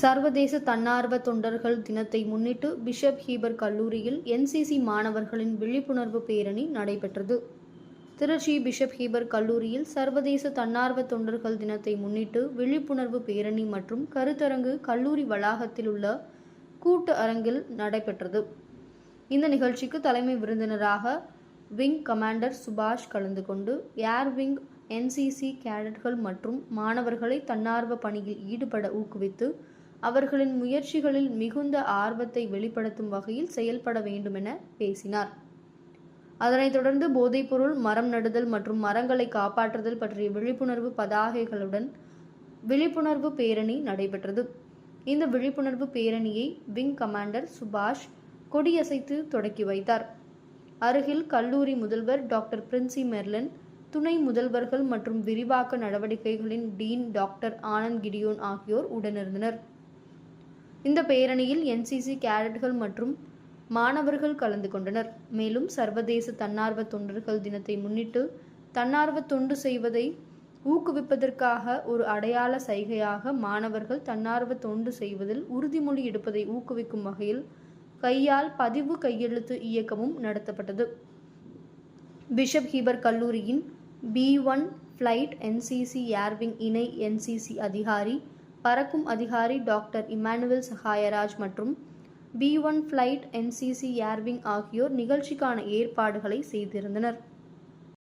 சர்வதேச தன்னார்வ தொண்டர்கள் தினத்தை முன்னிட்டு பிஷப் ஹீபர் கல்லூரியில் என்சிசி மாணவர்களின் விழிப்புணர்வு பேரணி நடைபெற்றது. திருச்சி பிஷப் ஹீபர் கல்லூரியில் சர்வதேச தன்னார்வ தொண்டர்கள் தினத்தை முன்னிட்டு விழிப்புணர்வு பேரணி மற்றும் கருத்தரங்கு கல்லூரி வளாகத்தில் உள்ள கூட்டு அரங்கில் நடைபெற்றது. இந்த நிகழ்ச்சிக்கு தலைமை விருந்தினராக விங் கமாண்டர் சுபாஷ் கலந்து கொண்டு ஏர் விங் என்சிசி கேடட்கள் மற்றும் மாணவர்களை தன்னார்வ பணியில் ஈடுபட ஊக்குவித்து அவர்களின் முயற்சிகளில் மிகுந்த ஆர்வத்தை வெளிப்படுத்தும் வகையில் செயல்பட வேண்டுமென பேசினார். அதனைத் தொடர்ந்து போதைப்பொருள் மரம் நடுதல் மற்றும் மரங்களை காப்பாற்றுதல் பற்றிய விழிப்புணர்வு பதாகைகளுடன் விழிப்புணர்வு பேரணி நடைபெற்றது. இந்த விழிப்புணர்வு பேரணியை விங் கமாண்டர் சுபாஷ் கொடியசைத்து தொடக்கி வைத்தார். அருகில் கல்லூரி முதல்வர் டாக்டர் பிரின்சி மெர்லன் துணை முதல்வர்கள் மற்றும் விரிவாக்க நடவடிக்கைகளின் டீன் டாக்டர் ஆனந்த் கிடியோன் ஆகியோர் உடனிருந்தனர். இந்த பேரணியில் என்சிசி கேடட்கள் மற்றும் மாணவர்கள் கலந்து கொண்டனர். மேலும் சர்வதேச தன்னார்வ தொண்டர்கள் தினத்தை முன்னிட்டு தன்னார்வ தொண்டு செய்வதை ஊக்குவிப்பதற்காக ஒரு அடையாள சைகையாக மாணவர்கள் தன்னார்வ தொண்டு செய்வதில் உறுதிமொழி எடுப்பதை ஊக்குவிக்கும் வகையில் கையால் பதிவு கையெழுத்து இயக்கமும் நடத்தப்பட்டது. பிஷப் ஹீபர் கல்லூரியின் B one flight NCC air wing இணை என்சிசி அதிகாரி பறக்கும் அதிகாரி டாக்டர் இமானுவேல் சகாயராஜ் மற்றும் B one flight NCC air wing ஆகியோர் நிகழ்ச்சிக்கான ஏற்பாடுகளை செய்திருந்தனர்.